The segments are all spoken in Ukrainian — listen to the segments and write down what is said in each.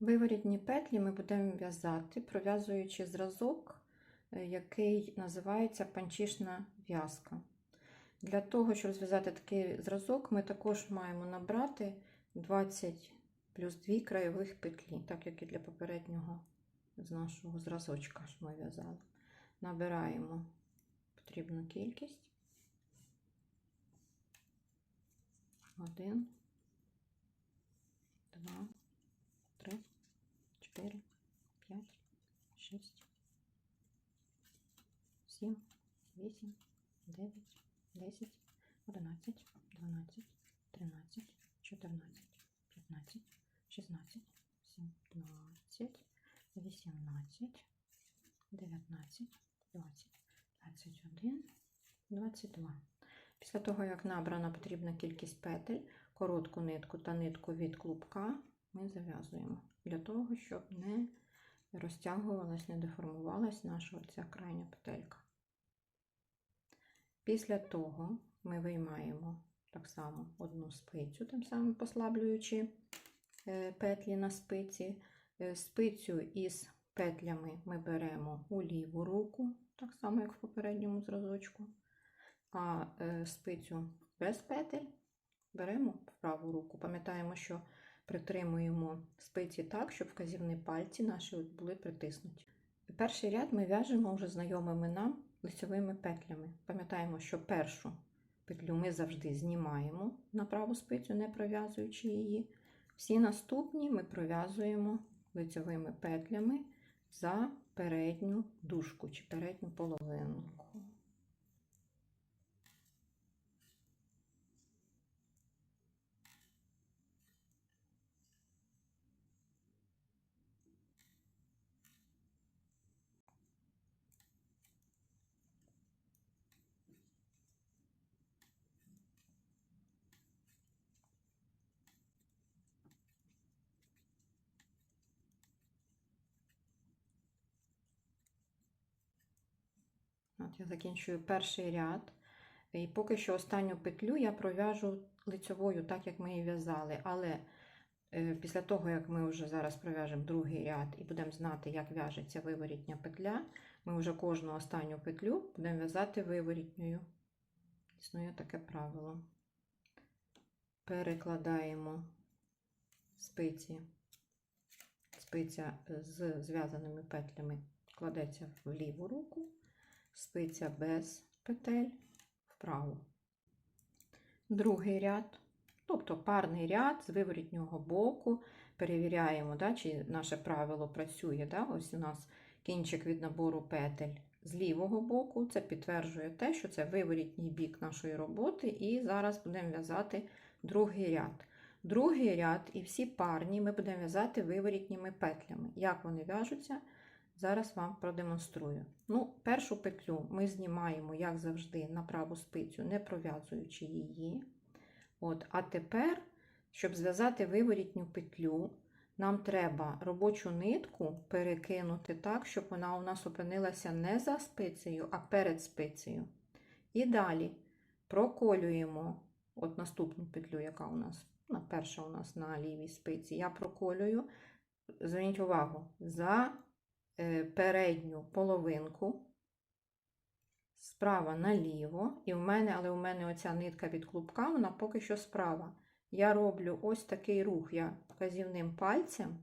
Виворітні петлі ми будемо в'язати, пров'язуючи зразок, е, який називається панчішна в'язка. Для того, щоб зв'язати такий зразок, ми також маємо набрати 20 плюс 2 краєвих петлі, так як і для попереднього з нашого зразочка, що ми в'язали. Набираємо потрібну кількість. Один, два, 8, 9, 10, 11, 12, 13, 14, 15, 16, 17, 18, 19, 20, 21, 22. Після того, як набрана потрібна кількість петель, коротку нитку та нитку від клубка ми зав'язуємо для того, щоб не розтягувалась, не деформувалась наша оця крайня петелька. Після того ми виймаємо так само одну спицю, тим самим послаблюючи е, петлі на спиці. Е, Спицю із петлями ми беремо у ліву руку, так само, як в попередньому зразочку, а е, спицю без петель беремо в праву руку. Пам'ятаємо, що притримуємо спиці так, щоб вказівні пальці наші були притиснуті. Перший ряд ми в'яжемо вже знайомими нам лицевими петлями. Пам'ятаємо, що першу петлю ми завжди знімаємо на праву спицю, не пров'язуючи її. Всі наступні ми пров'язуємо лицевими петлями за передню дужку чи передню половинку. Я закінчую перший ряд. І поки що останню петлю я пров'яжу лицьовою, так як ми її в'язали. Але е, після того, як ми вже зараз пров'яжемо другий ряд і будемо знати, як в'яжеться виворітня петля, ми вже кожну останню петлю будемо в'язати виворітньою. Існує таке правило. Перекладаємо спиці, спиця з зв'язаними петлями кладеться в ліву руку спиця без петель вправо. Другий ряд, тобто парний ряд з виворітнього боку. Перевіряємо, да, чи наше правило працює. Да? Ось у нас кінчик від набору петель з лівого боку. Це підтверджує те, що це виворітній бік нашої роботи. І зараз будемо в'язати другий ряд. Другий ряд і всі парні ми будемо в'язати виворітніми петлями. Як вони в'яжуться? Зараз вам продемонструю. Ну, Першу петлю ми знімаємо, як завжди, на праву спицю, не пров'язуючи її. От, А тепер, щоб зв'язати виворітню петлю, нам треба робочу нитку перекинути так, щоб вона у нас опинилася не за спицею, а перед спицею. І далі проколюємо от наступну петлю, яка у нас, перша у нас на лівій спиці. Я проколюю, зверніть увагу, за передню половинку справа наліво, і в мене, але у мене оця нитка від клубка, вона поки що справа. Я роблю ось такий рух, я вказівним пальцем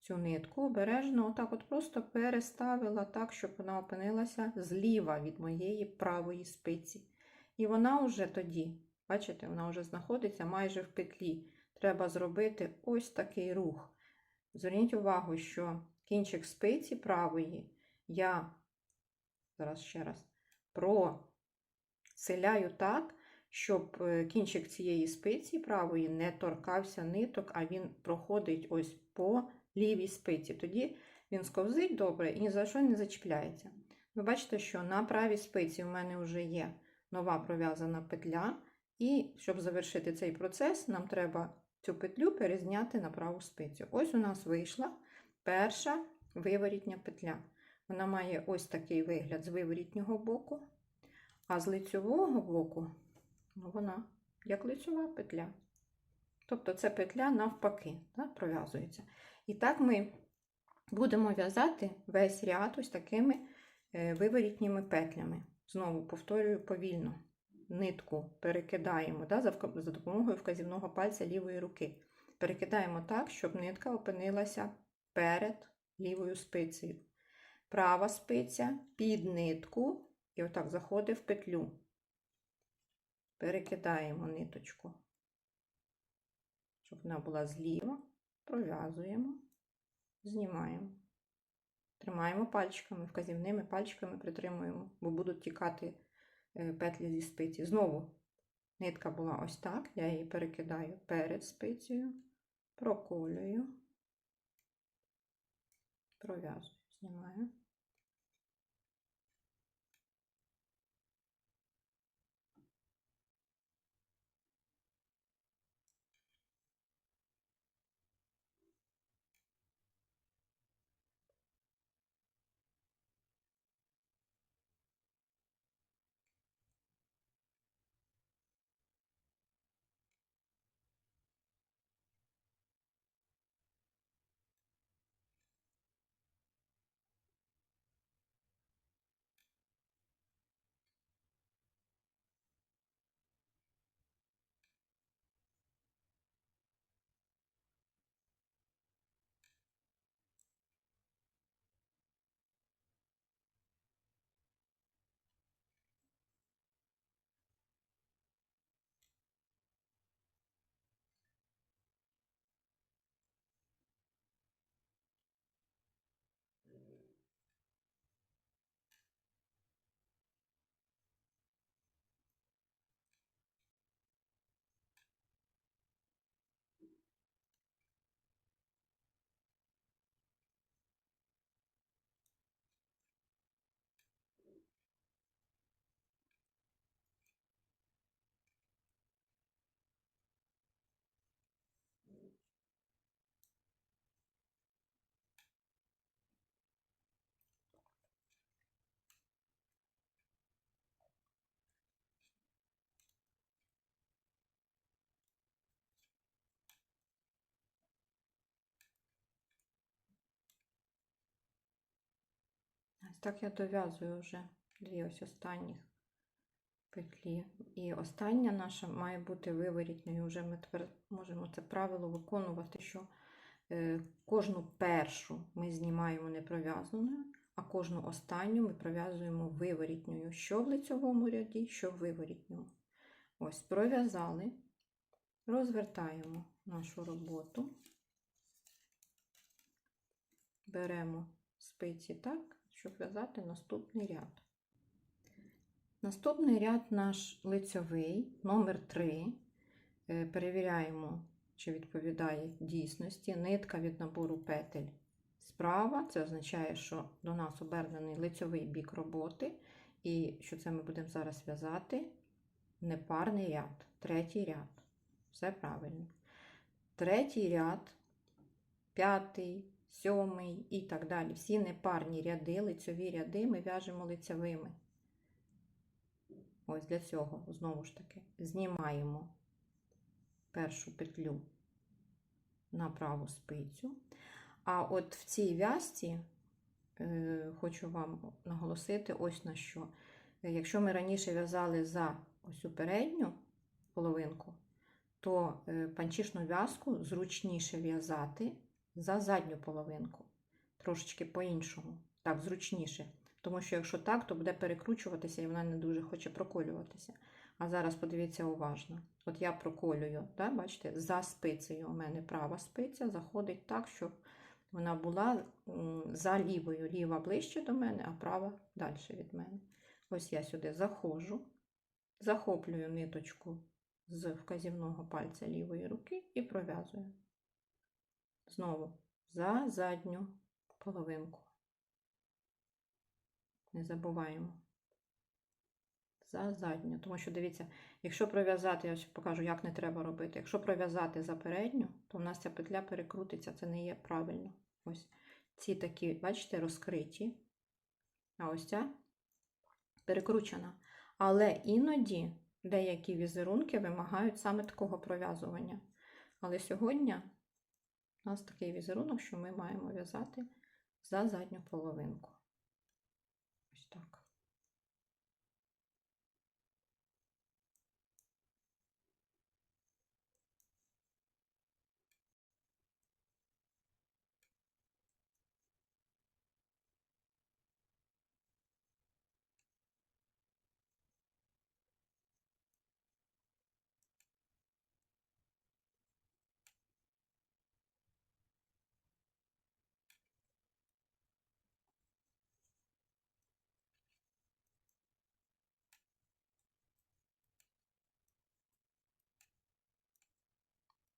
цю нитку обережно, отак от просто переставила так, щоб вона опинилася зліва від моєї правої спиці. І вона вже тоді, бачите, вона вже знаходиться майже в петлі. Треба зробити ось такий рух. Зверніть увагу, що кінчик спиці правої я, зараз ще раз, проселяю так, щоб е, кінчик цієї спиці правої не торкався ниток, а він проходить ось по лівій спиці. Тоді він сковзить добре і ні за що не зачіпляється. Ви бачите, що на правій спиці в мене вже є нова пров'язана петля, і щоб завершити цей процес, нам треба цю петлю перезняти на праву спицю. Ось у нас вийшла перша виворітня петля. Вона має ось такий вигляд з виворітнього боку, а з лицьового боку ну, вона як лицьова петля. Тобто це петля навпаки да, пров'язується. І так ми будемо в'язати весь ряд ось такими е, виворітніми петлями. Знову повторюю повільно. Нитку перекидаємо да, за допомогою вказівного пальця лівої руки. Перекидаємо так, щоб нитка опинилася перед лівою спицею. Права спиця під нитку і отак заходить в петлю. Перекидаємо ниточку, щоб вона була зліва, пров'язуємо, знімаємо. Тримаємо пальчиками, вказівними пальчиками притримуємо, бо будуть тікати е, петлі зі спиці. Знову нитка була ось так, я її перекидаю перед спицею, проколюю, пров'язую, знімаю. Ось так я дов'язую вже дві ось останніх петлі. І остання наша має бути виворітною. Вже ми тепер можемо це правило виконувати, що е, кожну першу ми знімаємо не пров'язаною, а кожну останню ми пров'язуємо виворітньою, що в лицьовому ряді, що в виворітньому. Ось, пров'язали, розвертаємо нашу роботу, беремо спиці так, щоб в'язати наступний ряд. Наступний ряд наш лицьовий, номер 3. Е, Перевіряємо, чи відповідає дійсності. Нитка від набору петель справа. Це означає, що до нас обернений лицьовий бік роботи. І що це ми будемо зараз в'язати? Непарний ряд, третій ряд. Все правильно. Третій ряд, п'ятий, сьомий і так далі. Всі непарні ряди, лицьові ряди ми в'яжемо лицевими. Ось для цього, знову ж таки, знімаємо першу петлю на праву спицю. А от в цій в'язці е, хочу вам наголосити ось на що. Якщо ми раніше в'язали за ось цю передню половинку, то е, панчішну в'язку зручніше в'язати за задню половинку. Трошечки по-іншому. Так, зручніше. Тому що якщо так, то буде перекручуватися і вона не дуже хоче проколюватися. А зараз подивіться уважно. От я проколюю, так, бачите, за спицею у мене права спиця заходить так, щоб вона була за лівою. Ліва ближче до мене, а права далі від мене. Ось я сюди заходжу, захоплюю ниточку з вказівного пальця лівої руки і пров'язую. Знову за задню половинку. Не забуваємо. За задню. Тому що, дивіться, якщо пров'язати, я покажу, як не треба робити. Якщо пров'язати за передню, то в нас ця петля перекрутиться, це не є правильно. Ось ці такі, бачите, розкриті. А ось ця перекручена. Але іноді деякі візерунки вимагають саме такого пров'язування. Але сьогодні У нас такий візерунок, що ми маємо в'язати за задню половинку. Ось так.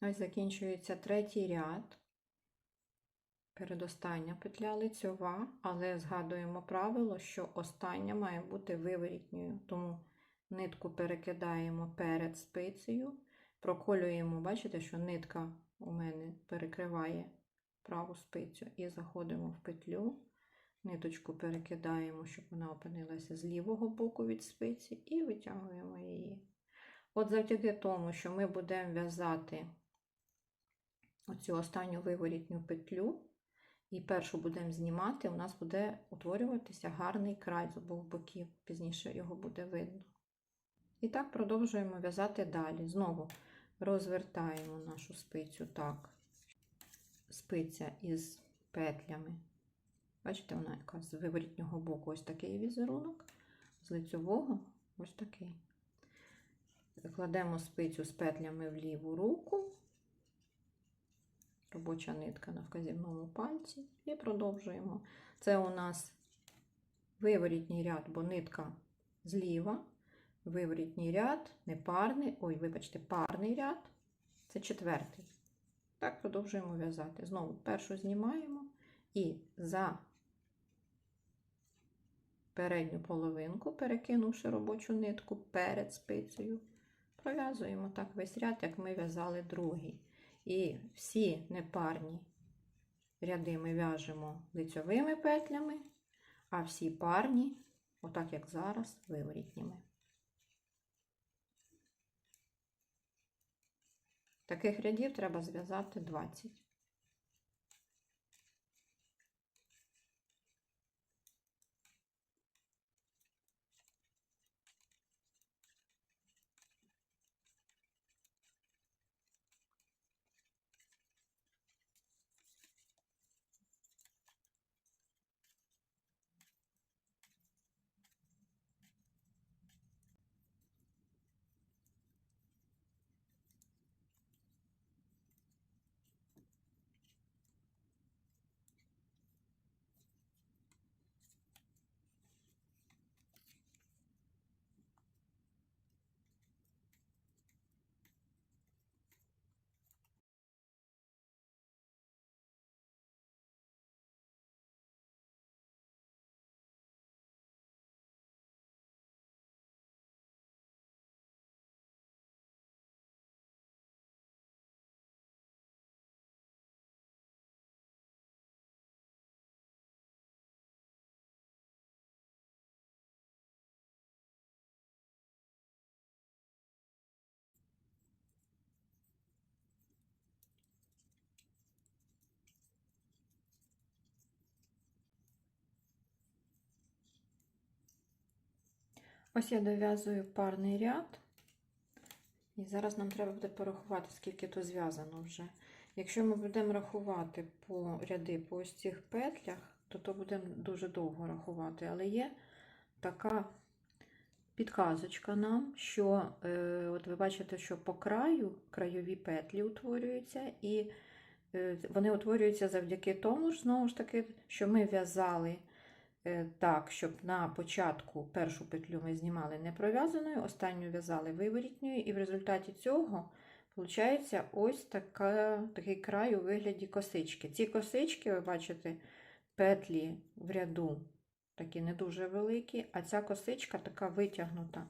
Ось закінчується третій ряд. Передостання петля лицьова, але згадуємо правило, що остання має бути виворітньою. Тому нитку перекидаємо перед спицею, проколюємо, бачите, що нитка у мене перекриває праву спицю і заходимо в петлю. Ниточку перекидаємо, щоб вона опинилася з лівого боку від спиці, і витягуємо її. От завдяки тому, що ми будемо в'язати оцю останню виворітню петлю і першу будемо знімати, у нас буде утворюватися гарний край з обох боків, пізніше його буде видно. І так продовжуємо в'язати далі. Знову розвертаємо нашу спицю так, спиця із петлями. Бачите, вона яка з виворітнього боку ось такий візерунок, з лицьового ось такий. Кладемо спицю з петлями в ліву руку робоча нитка на вказівному пальці і продовжуємо. Це у нас виворітній ряд, бо нитка зліва, виворітній ряд, не парний, ой, вибачте, парний ряд, це четвертий. Так, продовжуємо в'язати. Знову першу знімаємо і за передню половинку, перекинувши робочу нитку перед спицею, пров'язуємо так весь ряд, як ми в'язали другий. І всі непарні ряди ми в'яжемо лицьовими петлями, а всі парні, отак як зараз, виворітніми. Таких рядів треба зв'язати 20. Ось я дов'язую парний ряд. І зараз нам треба буде порахувати, скільки тут зв'язано вже. Якщо ми будемо рахувати по ряди по ось цих петлях, то то будемо дуже довго рахувати. Але є така підказочка нам, що е, от ви бачите, що по краю крайові петлі утворюються, і е, вони утворюються завдяки тому ж, знову ж таки, що ми в'язали. Е, так, щоб на початку першу петлю ми знімали не пров'язаною, останню в'язали виворітньою, і в результаті цього виходить ось така, такий край у вигляді косички. Ці косички, ви бачите, петлі в ряду такі не дуже великі, а ця косичка така витягнута.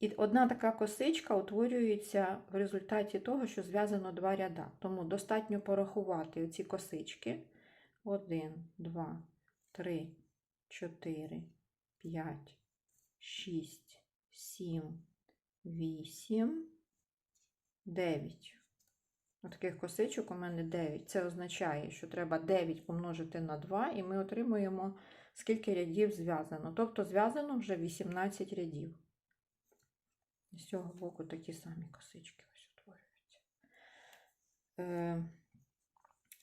І одна така косичка утворюється в результаті того, що зв'язано два ряда. Тому достатньо порахувати оці косички. Один, два, три. 4, 5, 6, 7, 8, 9. Таких косичок у мене 9. Це означає, що треба 9 помножити на 2, і ми отримуємо скільки рядів зв'язано. Тобто зв'язано вже 18 рядів. З цього боку такі самі косички ось утворюються. Е,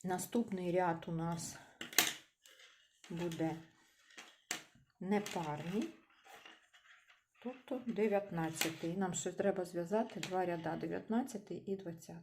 наступний ряд у нас буде непарний. Тобто 19. Нам ще треба зв'язати два ряда 19 і 20.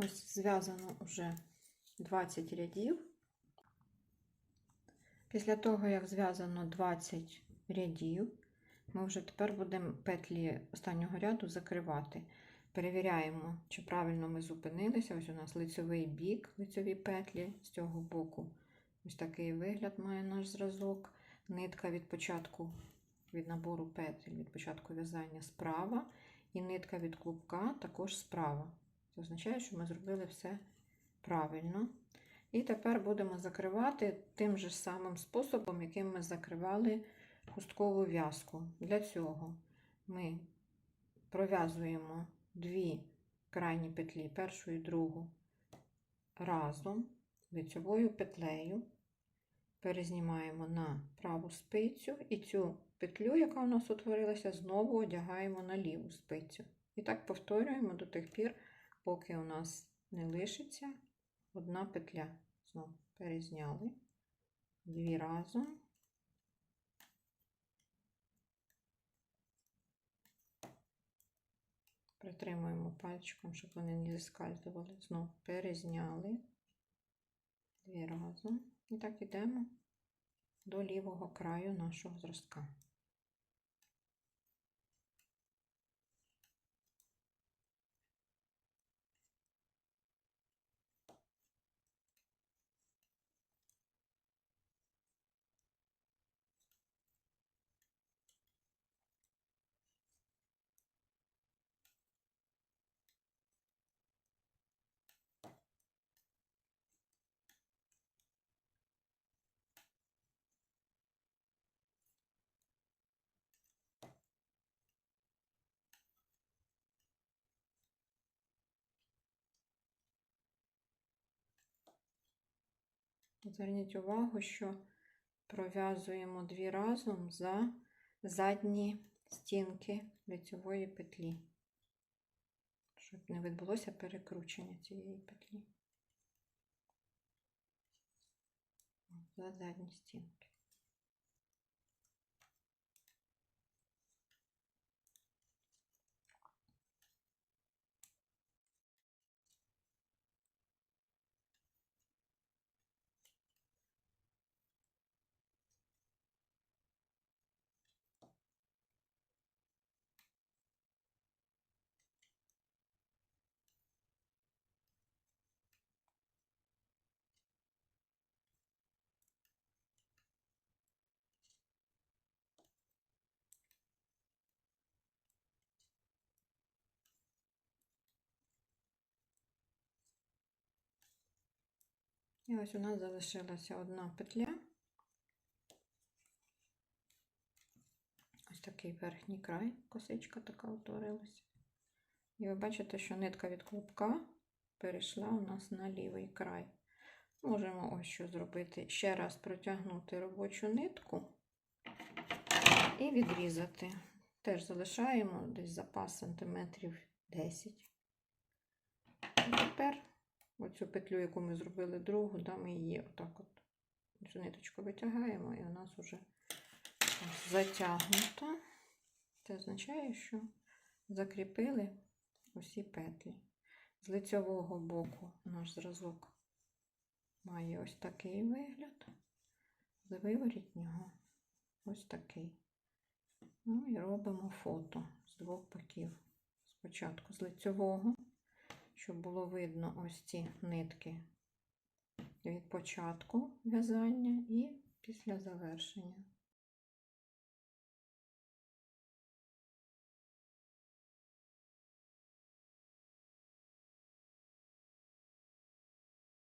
Ось зв'язано вже 20 рядів. Після того, як зв'язано 20 рядів, ми вже тепер будемо петлі останнього ряду закривати. Перевіряємо, чи правильно ми зупинилися. Ось у нас лицевий бік, лицеві петлі з цього боку. Ось такий вигляд має наш зразок. Нитка від початку від набору петель, від початку в'язання справа, і нитка від клубка також справа. Це означає, що ми зробили все правильно. І тепер будемо закривати тим же самим способом, яким ми закривали хусткову в'язку. Для цього ми пров'язуємо дві крайні петлі, першу і другу, разом лицьовою петлею, перезнімаємо на праву спицю і цю петлю, яка у нас утворилася, знову одягаємо на ліву спицю. І так повторюємо до тих пір, поки у нас не лишиться одна петля. Знову перезняли дві разом. Притримуємо пальчиком, щоб вони не зіскальзували. Знову перезняли дві разом. І так йдемо до лівого краю нашого зразка. Зверніть увагу, що пров'язуємо дві разом за задні стінки лицьової петлі, щоб не відбулося перекручення цієї петлі. За задні стінки. І ось у нас залишилася одна петля. Ось такий верхній край, косичка така утворилася. І ви бачите, що нитка від клубка перейшла у нас на лівий край. Можемо ось що зробити. Ще раз протягнути робочу нитку і відрізати. Теж залишаємо десь запас сантиметрів 10. Оцю петлю, яку ми зробили другу, да, ми її отак от цю ниточку витягаємо, і у нас вже затягнуто. Це означає, що закріпили усі петлі. З лицьового боку наш зразок має ось такий вигляд, з виворітнього ось такий. Ну і робимо фото з двох боків. Спочатку з лицьового, щоб було видно ось ці нитки від початку в'язання і після завершення.